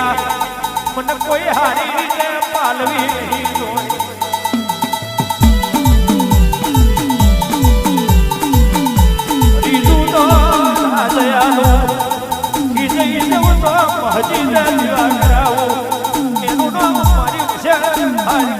ગયા મને કોઈ હારી રીતે પાલવી જોઈ હજી કરાવો એનું નામ મારી વિશે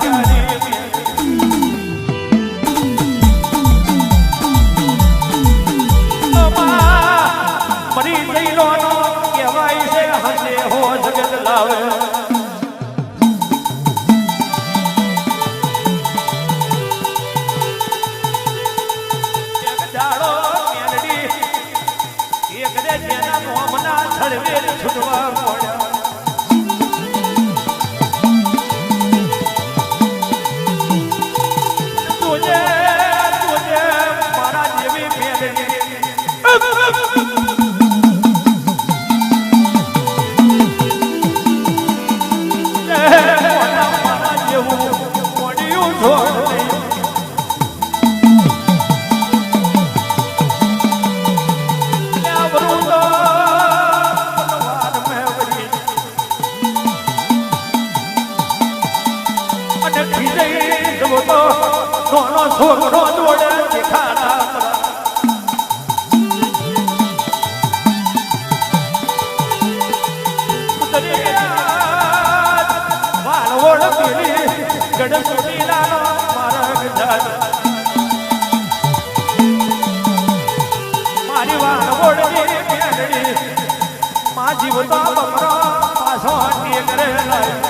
કદાચ એના મોહમના છળવે છૂટવા પડ્યા. ઘોડો દોડે દેખાડા વાળવોળ મારા ગઢ મારી વાળવોળની મેળડી મા જીવતા બમરો પાછો ટેક કરે લાય.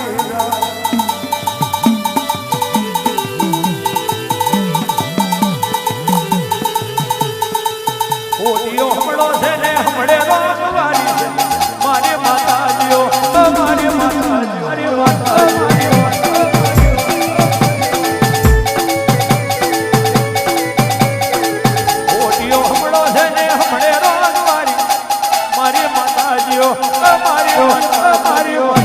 માર્યો માર્યો માર્યો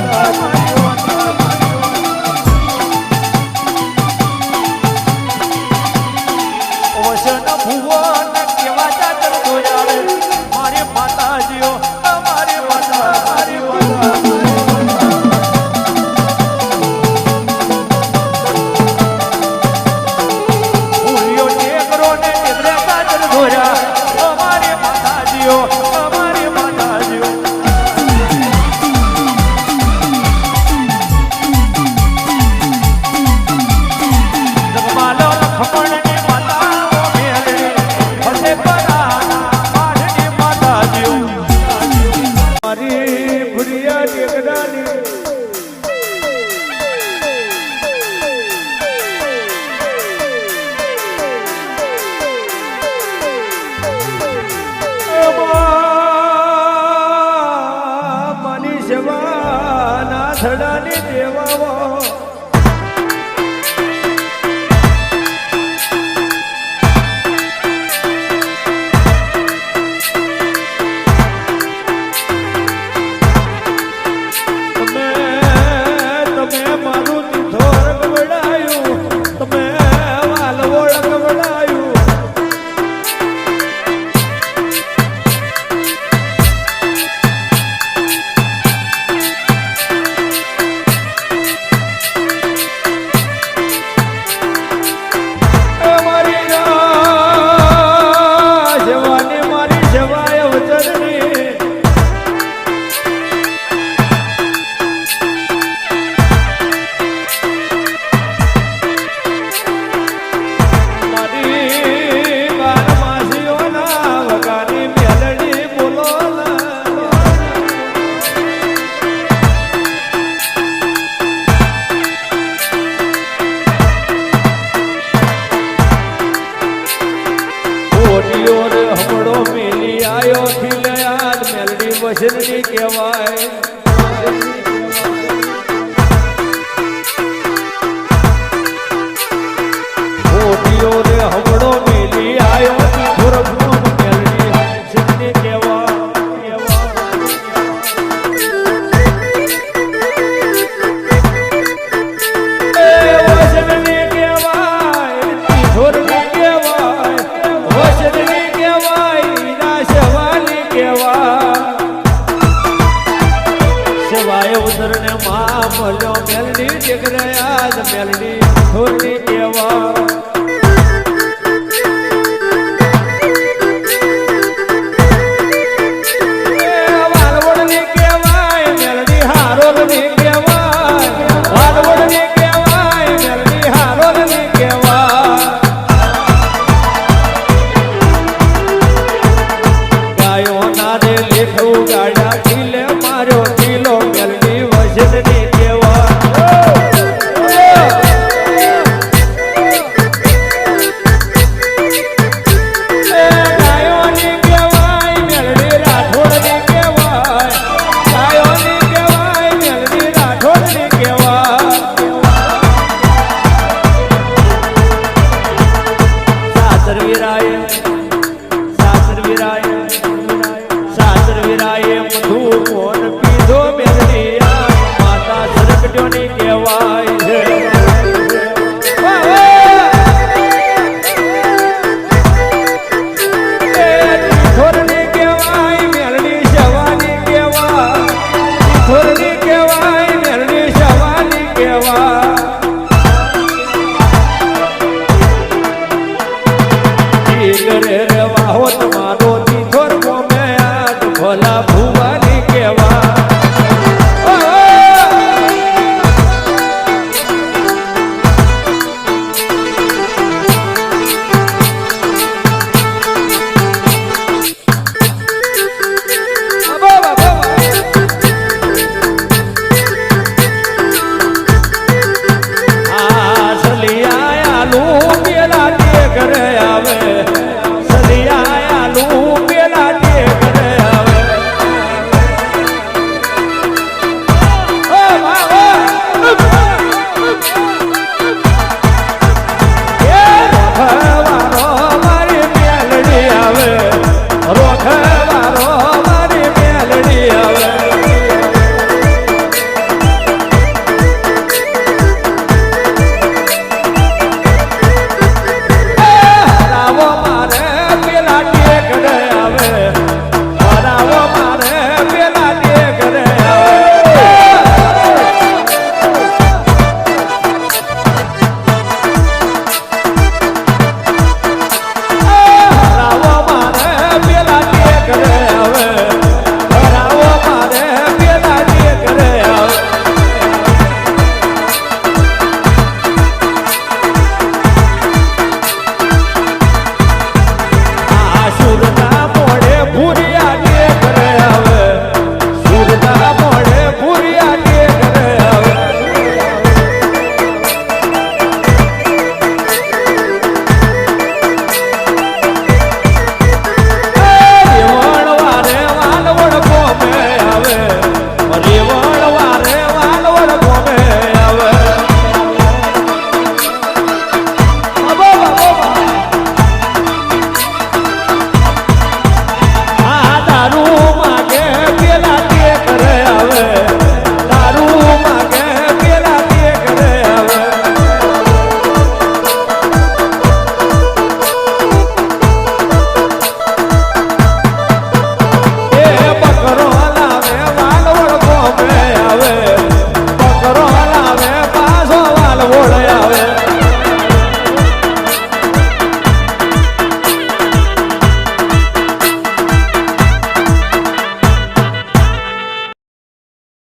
શિવાના થડાની દેવાઓ આવ્યો રે હમણો મેલી આવ્યો ધોરભનો મેલની સિદ્ધિ કેવા ઉદરને માં મળ્યો, મેલડી જગરયા મેલડી ધોરડી કેવા.